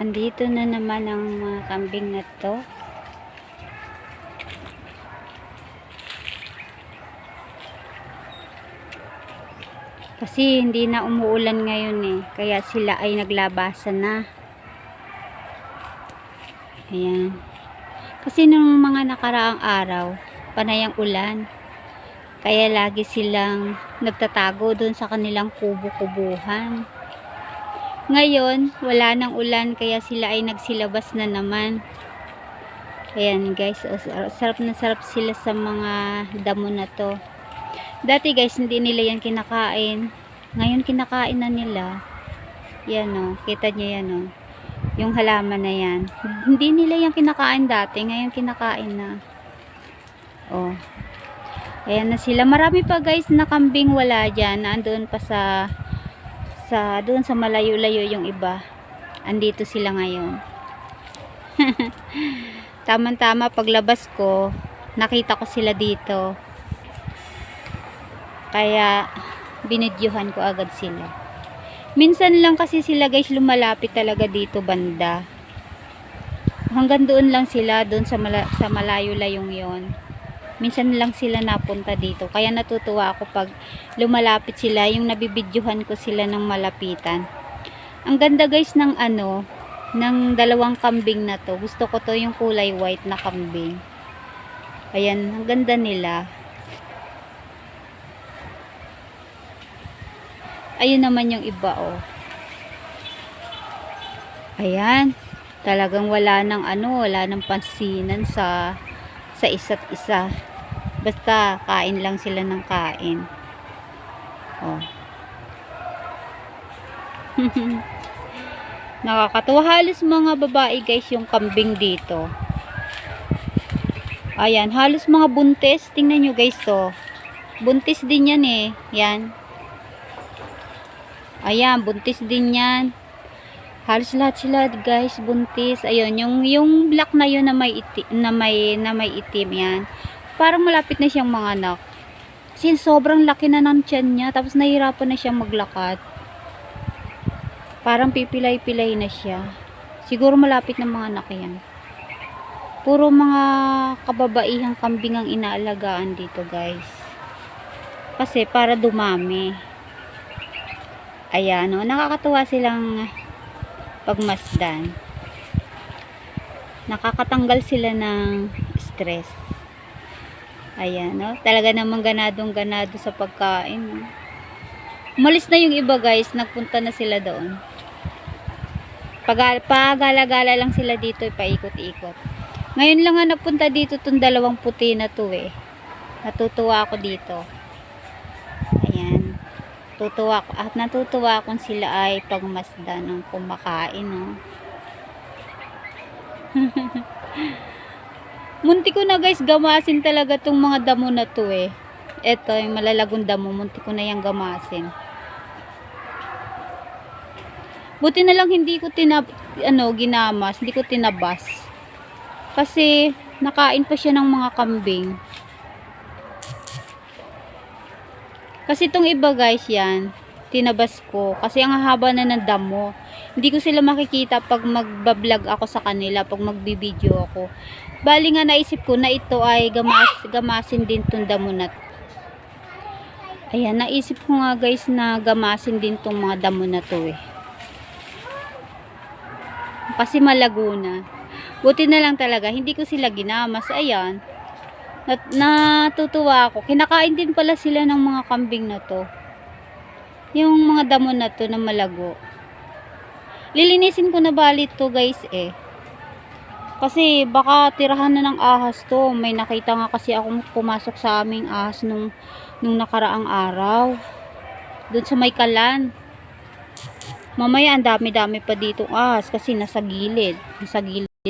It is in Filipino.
Andito na naman ang mga kambing na to. Kasi hindi na umuulan ngayon eh. Kaya sila ay naglabasan na. Ayan. Kasi nung mga nakaraang araw, panay ang ulan. Kaya lagi silang nagtatago doon sa kanilang kubo-kubuhan. Ngayon, wala nang ulan kaya sila ay nagsilabas na naman. Ayan guys, sarap na sarap sila sa mga damo na to. Dati guys, hindi nila yan kinakain. Ngayon kinakain na nila. Yan o, kita nyo yan o. Yung halaman na yan. Hindi nila yan kinakain dati. Ngayon kinakain na. O. Ayan na sila. Marami pa guys na kambing wala dyan. Andun pa sa sa doon sa malayo-layo yung iba. Andito sila ngayon. Tama-tama paglabas ko, nakita ko sila dito. Kaya binidyohan ko agad sila. Minsan lang kasi sila guys lumalapit talaga dito banda. Hanggang doon lang sila, doon sa, mala- sa malayo-layong yon. Minsan lang sila napunta dito. Kaya natutuwa ako pag lumalapit sila, yung nabibidyohan ko sila ng malapitan. Ang ganda guys ng ano, ng dalawang kambing na to. Gusto ko to yung kulay white na kambing. Ayan, ang ganda nila. Ayun naman yung iba oh. Ayan. Talagang wala nang ano, wala nang pansinan sa sa isa't isa. Basta kain lang sila ng kain. Oh. Nakakatuwa halos mga babae guys yung kambing dito. Ayan, halos mga buntis. Tingnan nyo guys to. Buntis din yan eh. Yan. Ayan, buntis din yan. Halos lahat sila guys, buntis. Ayun, yung yung black na yun na may itim, na may na may itim yan. Parang malapit na siyang mga anak. Kasi sobrang laki na ng tiyan niya, tapos nahihirapan na siyang maglakad. Parang pipilay-pilay na siya. Siguro malapit na mga anak yan. Puro mga kababaihang kambing ang inaalagaan dito, guys. Kasi para dumami. Ayan, no? nakakatuwa silang pagmasdan. Nakakatanggal sila ng stress. Ayan, no? Talaga namang ganadong ganado sa pagkain. No? Umalis na yung iba, guys. Nagpunta na sila doon. Pag pagala-gala lang sila dito, paikot-ikot. Ngayon lang nga napunta dito tong dalawang puti na to eh. Natutuwa ako dito. Ayan. Tutuwa ako. At natutuwa akong sila ay pagmasdan ng kumakain. No? Munti ko na guys gamasin talaga tong mga damo na to eh. Ito yung malalagong damo. Munti ko na yung gamasin. Buti na lang hindi ko tinab ano, ginamas. Hindi ko tinabas. Kasi nakain pa siya ng mga kambing. Kasi itong iba guys yan, tinabas ko. Kasi ang haba na ng damo. Hindi ko sila makikita pag magbablog ako sa kanila, pag magbibideo ako. Bali nga naisip ko na ito ay gamas, gamasin din tong damo na. Ayan, naisip ko nga guys na gamasin din tong mga damo na to eh. Kasi malago na. Buti na lang talaga, hindi ko sila ginamas. Ayan. Nat natutuwa ako. Kinakain din pala sila ng mga kambing na to. Yung mga damo na to na malago. Lilinisin ko na bali to guys eh. Kasi baka tirahan na ng ahas to. May nakita nga kasi akong pumasok sa aming ahas nung, nung nakaraang araw. Doon sa may kalan. Mamaya ang dami-dami pa dito ahas kasi nasa gilid. Nasa gilid.